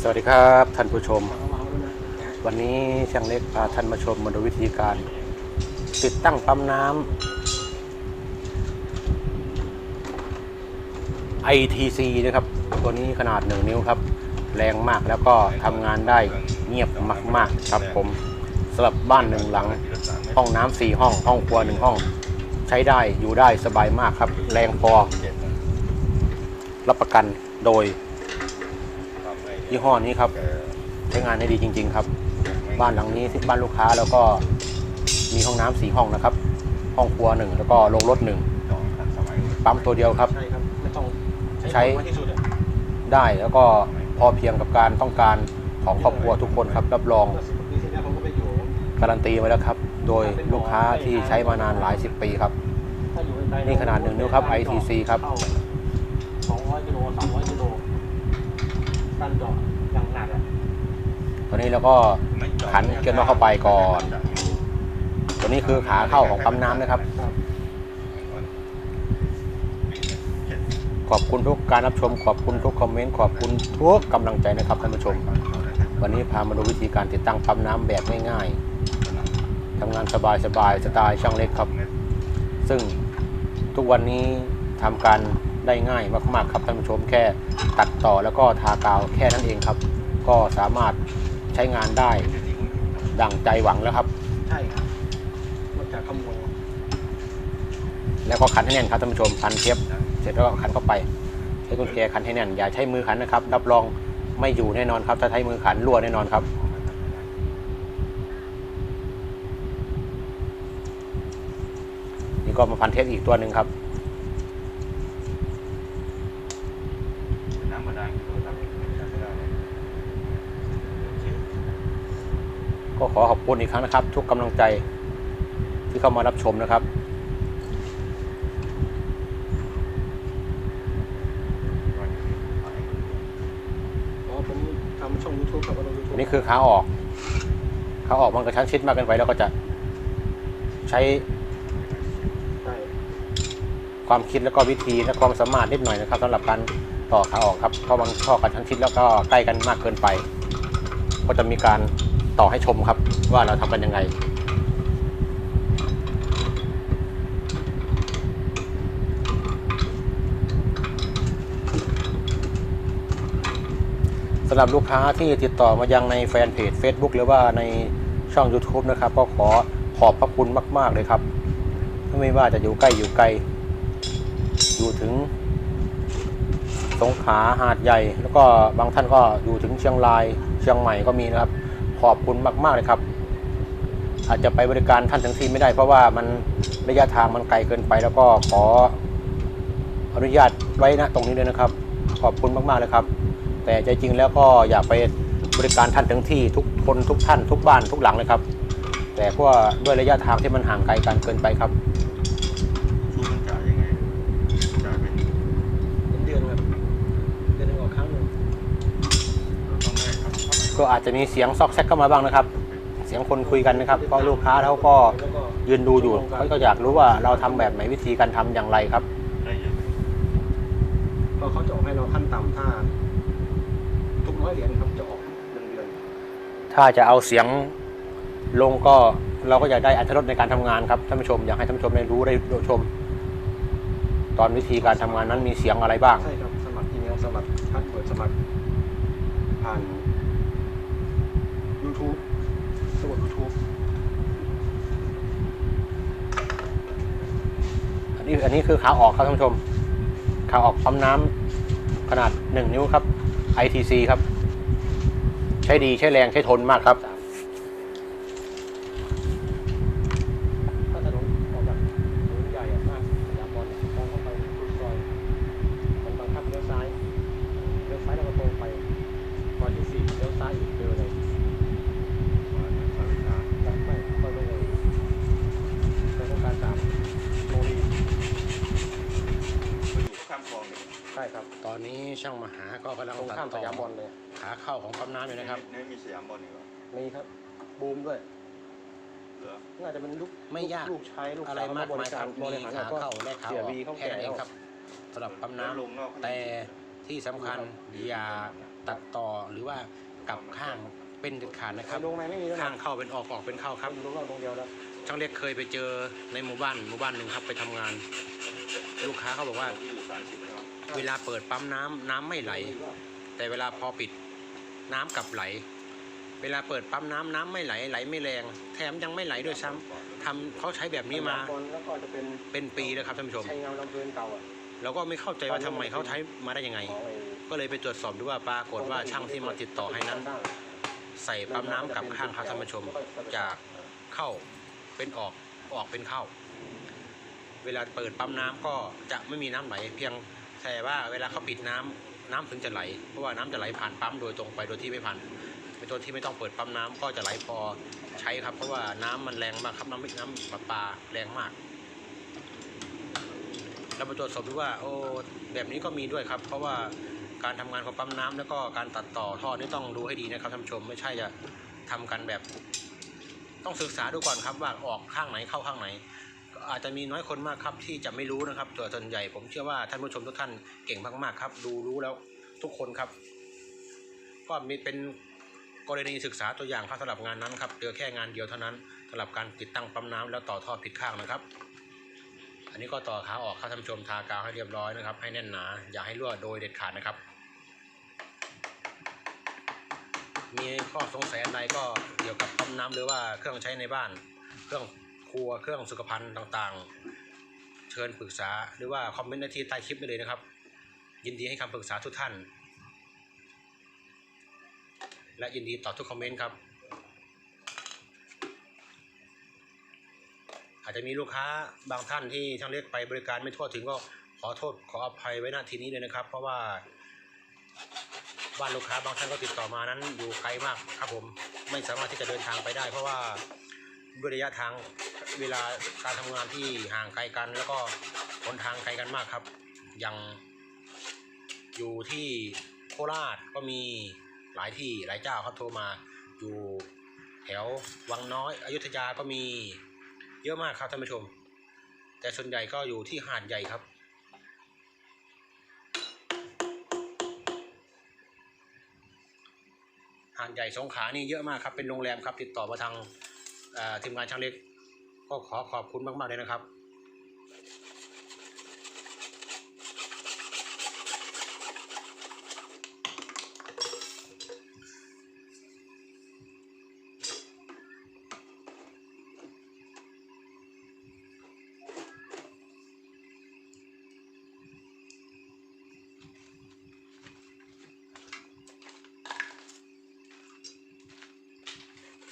สวัสดีครับท่านผู้ชม วันนี้ช่างเล็กพาท่านมาชมมดวิธีการ ติดตั้งปั๊มน้ำ ITC นะครับ ตัวนี้ขนาด 1 นิ้วครับ แรงมากแล้วก็ทำงานได้เงียบมากๆครับผมสำหรับบ้านหนึ่งหลัง ห้องน้ำสี่ห้อง ห้องครัวหนึ่งห้อง ใช้ได้อยู่ได้สบายมากครับ แรงพอ รับประกันโดย ยี่ห้อนี้ครับ ใช้งานได้ดีจริง ๆ ครับ บ้านหลังนี้ที่บ้านลูกค้าแล้วก็มีห้องน้ำสี่ห้องนะครับ ห้องครัวหนึ่งแล้วก็โรงรถหนึ่งปั๊มตัวเดียวครับ ใช่ครับไม่ต้องใช้มากที่สุดอะได้แล้วก็พอเพียงกับการต้องการของครอบครัวทุกคนครับ รับรองเมื่อสิบกว่าปีที่แล้วผมก็ไปอยู่การันตีไว้แล้วครับ โดยลูกค้าที่ใช้มานานหลายสิบปีครับถ้าอยู่ไกลๆนี่ขนาดหนึ่งนิ้วครับ ITC ครับสองร้อยกิโลสามร้อยกิโล การเจาะอย่างหนักอะตอนนี้เราก็ขันเกียร์น็อตเข้าไปก่อน ตัวนี้คือขาเข้าของปั๊มน้ำนะครับครับ ขอบคุณทุกการรับชม ขอบคุณทุกคอมเมนต์ ขอบคุณทุกกำลังใจนะครับท่านผู้ชม วันนี้พามาดูวิธีการติดตั้งปั๊มน้ำแบบง่ายๆทำงานสบายๆสไตล์ช่างเล็กครับ ซึ่งทุกวันนี้ทำการ ได้ง่ายมากๆครับท่านผู้ชมแค่ตัดต่อแล้วก็ทากาวแค่นั้นเองครับ ก็สามารถใช้งานได้ดั่งใจหวังแล้วครับ ใช่ครับนอกจากขโมยแล้วก็ขันให้แน่นครับท่านผู้ชมพันเทปเสร็จแล้วก็ขันเข้าไปใช้กุญแจขันให้แน่นอย่าใช้มือขันนะครับ รับรองไม่อยู่แน่นอนครับถ้าใช้มือขันรั่วแน่นอนครับ นี่ก็มาพันเทปอีกตัวหนึ่งครับ น้ำบาดาลคือเราทำไม่ได้ ก็ขอขอบคุณอีกครั้งนะครับ ทุกกำลังใจที่เข้ามารับชมนะครับ อ๋อผมทำช่องยูทูบกับลงยูทูบอันนี้คือขาออก ขาออกมันกระชั้นชิดมากเกินไปแล้วก็จะใช้ใช่ความคิดแล้วก็วิธีและความสามารถนิดหน่อยนะครับสำหรับการต่อขาออกครับเพราะบางข้อกระชั้นชิดแล้วก็ใกล้กันมากเกินไป ก็จะมีการ ต่อให้ชมครับ ว่าเราทำกันยังไง สำหรับลูกค้าที่ติดต่อมายังในแฟนเพจ Facebook หรือว่าในช่อง YouTube นะครับ ก็ขอขอบพระคุณมาก ๆ เลยครับ ไม่ว่าจะอยู่ใกล้อยู่ไกล อยู่ถึงสงขลาหาดใหญ่ แล้วก็บางท่านก็อยู่ถึงเชียงรายเชียงใหม่ก็มีนะครับ ขอบคุณมากๆเลยครับ อาจจะไปบริการท่านทั้งที่ไม่ได้ เพราะว่ามันระยะทางมันไกลเกินไป แล้วก็ขออนุญาตไว้นะตรงนี้เลยนะครับ ขอบคุณมากๆเลยครับ แต่ใจจริงแล้วก็อยากไปบริการท่านถึงที่ทุกคนทุกท่านทุกบ้านทุกหลังเลยครับ แต่เพราะด้วยระยะทางที่มันห่างไกลกันเกินไปครับ ชูมันจ่ายยังไงจ่ายเป็น เป็นเดือนครับเดือนหนึงออกครั้งหนึ่ง ต้องได้ครับเท่าไหร่ ก็อาจจะมีเสียงซอกแซกเข้ามาบ้างนะครับ เสียงคนคุยกันนะครับเพราะลูกค้าเขาก็แล้วก็ยืนดูอยู่เขาก็อยากรู้ว่าเราทำแบบไหนวิธีการทำอย่างไรครับได้เยอะไหมพอเขาจะออกให้เราขั้นต่ำถ้าทุกร้อยเหรียญครับจะออกหนึ่งเดือนถ้าจะเอาเสียงลงก็เราก็อยากได้อัตรถรสในการทำงานครับท่านผู้ชมอยากให้ท่านผู้ชมได้รู้ได้ชม ตอนวิธีการทำงานนั้นมีเสียงอะไรบ้างใช่ครับสมัครอีเมลสมัครพาสเวิร์ดสมัครผ่าน YouTube สมัคร YouTube อั นี่อันนี้คือขาออกครับท่านผู้ชม ขาออกปั๊มน้ำขนาด 1 นิ้วครับ ITC ครับ ใช้ดีใช้แรงใช้ทนมากครับ ถ้าถนนออกจากถนนใหญ่อะมากสยามบอลเนี่ยมองเข้าไปสุดซอย มันบังคับเลี้ยวซ้าย เลี้ยวซ้ายแล้วก็ตรงไปซอยที่สี่เลี้ยวซ้ายอีกเจอเลย มาจากสาวิชา แล้วไม่ค่อยลงเลยเราต้องการสามโมลี ก็อยู่ข้ามคลองเนี่ย ใช่ครับตอนนี้ช่างมหาก็กำลังตรงข้ามสยามบอลเลย ขาเข้าของปั๊มน้ำอยู่นะครับนี่มีสยามบอลอยู่เหรอมีครับ บูมด้วย เหรอน่าจะเป็นลูกไม่ยาก ลูกชายลูกอะไรสาวมากบมายริคการัรบบมีริหารขาก็เข้าและขาเสีอยอกวีเขาแค่นั้นเองแก่แล้วครับสำหรับปั๊มแล้วน้ำลงนอกแต่ที่สำคัญอย่าตัดต่อหรือว่ากลับข้างเป็นเด็ดขาดนะครับ ลงในไม่มีแล้วข้างเข้าเป็นออกออกเป็นเข้าครับ ลงเราลงเดียวแล้วช่างเล็กเคยไปเจอในหมู่บ้านหมู่บ้านหนึ่งครับไปทำงาน ลูกค้าเขาบอกว่า ที่อยู่สามสิบนะครับ เวลาเปิดปั๊มน้ำน้ำไม่ไหล แต่เวลาพอปิดน้ำกลับไหล เวลาเปิดปั๊มน้ำน้ำไม่ไหลไหลไม่แรง แถมยังไม่ไหลด้วยซ้ำทำเขาใช้แบบนี้มาบอลแล้วก็จะเป็นเป็นปีแล้วครับท่านผู้ชมชัยเงาลำเพลินเก่าอะเราก็ไม่เข้าใจว่าทำไมเขาใช้มาได้ยังไงของไอ้ก็เลยไปตรวจสอบดูว่าปรากฏว่าช่างที่มาติดต่อให้นั้น ใส่ปั๊มน้ำกลับข้างครับท่านผู้ชมจากเข้าเป็นออกออกเป็นเข้า เวลาเปิดปั๊มน้ำก็จะไม่มีน้ำไหลเพียง แต่ว่าเวลาเขาปิดน้ำน้ำถึงจะไหล เพราะว่าน้ำจะไหลผ่านปั๊มโดยตรงไปโดยที่ไม่ผ่านเป็นตัวที่ไม่ต้องเปิดปั๊มน้ำก็จะไหลพอใช้ครับ เพราะว่าน้ำมันแรงมากครับน้ำน้ำประปาแรงมากเราไปตรวจสอบดูว่าโอ้แบบนี้ก็มีด้วยครับ เพราะว่าการทำงานของปั๊มน้ำแล้วก็การตัดต่อท่อนี่ต้องดูให้ดีนะครับท่านชมไม่ใช่จะทำกันแบบ ต้องศึกษาดูก่อนครับว่าออกข้างไหนเข้าข้างไหน อาจจะมีน้อยคนมากครับที่จะไม่รู้นะครับตัวส่วนใหญ่ผมเชื่อว่าท่านผู้ชมทุกท่านเก่งมากๆครับ ดูรู้แล้วทุกคนครับก็มีเป็นกรณีศึกษาตัวอย่างครับสำหรับงานนั้นครับเจอแค่งานเดียวเท่านั้นสำหรับการติดตั้งปั๊มน้ำแล้วต่อท่อผิดข้างนะครับ อันนี้ก็ต่อขาออกครับท่านผู้ชมทากาวให้เรียบร้อยนะครับ ให้แน่นหนา อย่าให้รั่วโดยเด็ดขาดนะครับ มีข้อสงสัยอะไรก็เกี่ยวกับปั๊มน้ำหรือว่าเครื่องใช้ในบ้านเครื่อง รัวเครื่องสุขภัณฑ์ต่างๆ เชิญปรึกษาหรือว่าคอมเมนต์ในที่ใต้คลิปได้เลยนะครับ ยินดีให้คำปรึกษาทุกท่าน และยินดีตอบทุกคอมเมนต์ครับ อาจจะมีลูกค้าบางท่านที่ช่างเล็กไปบริการไม่ทั่วถึงก็ขอโทษขออภัยไว้ณทีนี้เลยนะครับ เพราะว่าบ้านลูกค้าบางท่านก็ติดต่อมานั้นอยู่ไกลมากครับผมไม่สามารถที่จะเดินทางไปได้ เพราะว่าด้วยระยะทาง เวลาการทำงานที่ห่างไกลกัน แล้วก็หนทางไกลกันมากครับ อย่างอยู่ที่โคราชก็มีหลายที่หลายเจ้าครับโทรมาอยู่แถววังน้อยอยุธยาก็มีเยอะมากครับท่านผู้ชม แต่ส่วนใหญ่ก็อยู่ที่หาดใหญ่ครับหาดใหญ่สงขานี่เยอะมากครับเป็นโรงแรมครับ ติดต่อมาทางทีมงานช่างเล็ก ก็ขอขอบคุณมากๆเลยนะครับ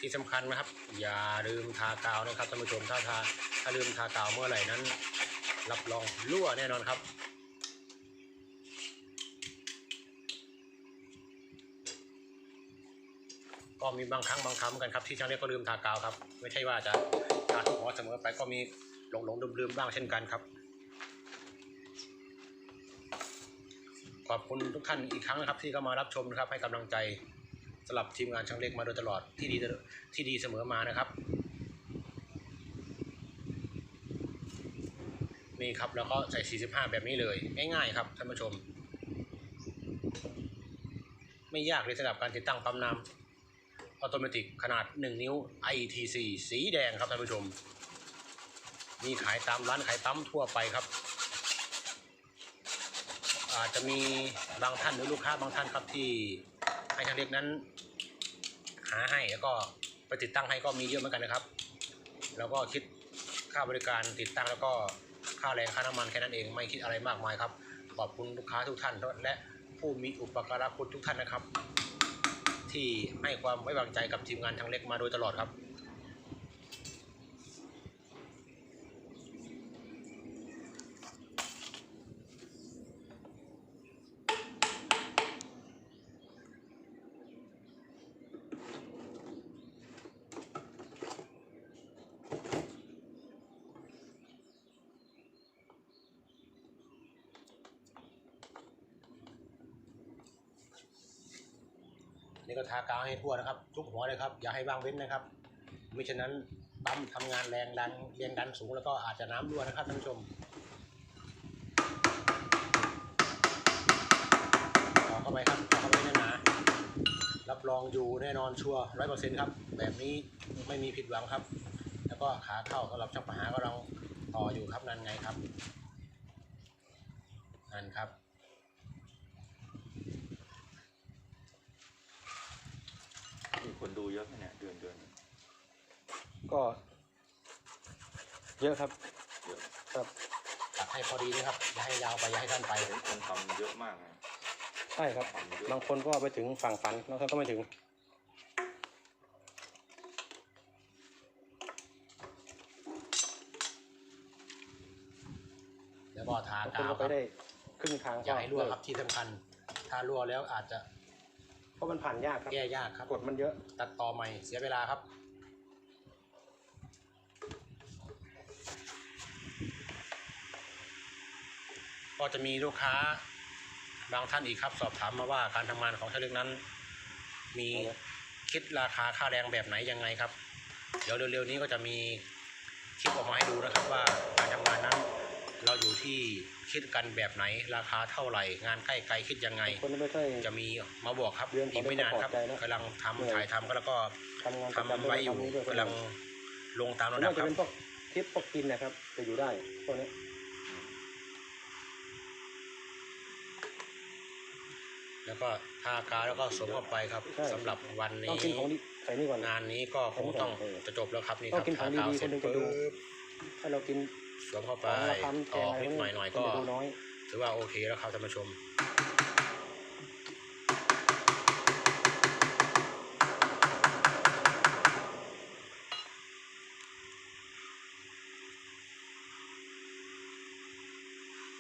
ที่สำคัญนะครับ อย่าลืมทากาวนะครับท่านผู้ชมถ้าทาถ้าลืมทากาวเมื่อไหร่นั้น รับรองรั่วแน่นอนครับก็มีบางครั้งบางครั้งกันครับที่ช่างเล็กก็ลืมทากาวครับไม่ใช่ว่าจะทาทุกหัวเสมอไปก็มีหลงหลงลืมลืมๆบ้างเช่นกันครับ ขอบคุณทุกท่านอีกครั้งนะครับที่เข้ามารับชมนะครับให้กำลังใจ สำหรับทีมงานช่างเล็กมาโดยตลอดที่ดีที่ดีเสมอมานะครับ นี่ครับแล้วก็ใส่ 45 แบบนี้เลย ง่ายๆครับท่านผู้ชม ไม่ยากเลยสำหรับการติดตั้งปั๊มน้ำออโตเมติกขนาด 1 นิ้ว ITC สีแดงครับท่านผู้ชม มีขายตามร้านขายปั๊มทั่วไปครับอาจจะมีบางท่านหรือลูกค้าบางท่านครับที่ ให้ทางเล็กนั้น หาให้แล้วก็ไปติดตั้งให้ก็มีเยอะเหมือนกันนะครับ แล้วก็คิดค่าบริการติดตั้งแล้วก็ค่าแรงค่าน้ำมันแค่นั้นเองไม่คิดอะไรมากมายครับ ขอบคุณลูกค้าทุกท่านและผู้มีอุปการะคุณทุกท่านนะครับ ที่ให้ความไว้วางใจกับทีมงานทางเล็กมาโดยตลอดครับ นี่ก็ทากาวให้ทั่วนะครับ ทุกหัวเลยครับ อย่าให้ว่างเว้นนะครับมิฉะนั้นปั๊มทำงานแรงดันเรียงดันสูงแล้วก็อาจจะน้ำรั่วนะครับท่านผู้ชมต่อเข้าไปครับต่อเข้าไปแน่นหนารับรองอยู่แน่นอนชัวร้อยเปอร์เซ็นต์ครับ แบบนี้ไม่มีผิดหวังครับ แล้วก็ขาเข้าสำหรับช่างปัญหากำลังต่ออยู่ครับนั่นไงครับนั่นครับ มีคน ดูเยอะไหมเนี่ยเดือนเดือนก็ เยอะครับ เยอะครับตัดให้พอดีนะครับอย่าให้ยาวไปอย่าให้สั้นไปเห็นคนทำเยอะมากนะใช่ครับ บางคนก็ไปถึงฝั่งฝันบางคนก็ไม่ถึง แล้วก็ทาบางคกานวก็คไปรับได้ครึ่งทางอย่าให้รั่วครับที่สำคัญ ถ้ารั่วแล้วอาจจะ เพราะมันผ่านยากครับแก้ยากครับ กดมันเยอะ ตัดต่อใหม่เสียเวลาครับ ก็จะมีลูกค้าบางท่านอีกครับ สอบถามมาว่าการทำงานของช่างเล็กนั้น มีคิดราคาค่าแรงแบบไหนยังไงครับ เดี๋ยวเร็วๆนี้ก็จะมีคลิปออกมาให้ดูนะครับว่าการทำงานนั้น เราอยู่ที่คิดกันแบบไหนราคาเท่าไหร่ งานใกล้ไกลคิดยังไง คนไม่ใช่จะมีมาบอกครับเดือนอีกไม่นานครับผมก็พอใจนะกำลังทำเหนื่อย ถ่ายทำก็แล้วก็ทำงานประทำจำไว้อยู่ทำนี้ด้วยกำลังลงตามส่วนระดัมาบกคจะรับเป็นพวกทิปพวกกินนะครับ จะอยู่ได้พวกนี้แล้วก็ทากาวแล้วก็สวมเข้าไปครับสำหรับวันต้อนี้งกินของดีใส่นี่ก่อนงานนี้ก็คงต้องเออจะจบแล้วครับนี่คต้รัอบงกินของทากาวดีๆเสร็จคนหนึ่งจะดู ปุ๊บ ถ้าเรากิน สวมเข้าขไปองราคาแพต่องอะไรนิดหน่อยหน่อยๆก็คนจะดูน้อยถือว่าโอเคแล้วครับท่านผู้ชม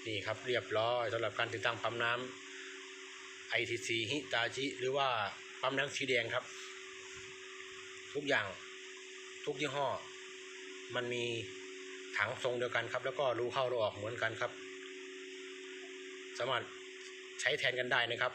นี่ครับเรียบร้อยสำหรับการติดตั้งปั๊มน้ำ ITC ฮิตาชิหรือว่าปั๊มน้ำสีแดงครับ ทุกอย่างทุกยี่ห้อ มันมี ถังทรงเดียวกันครับ แล้วก็รูเข้ารูออกเหมือนกันครับ สามารถใช้แทนกันได้นะครับ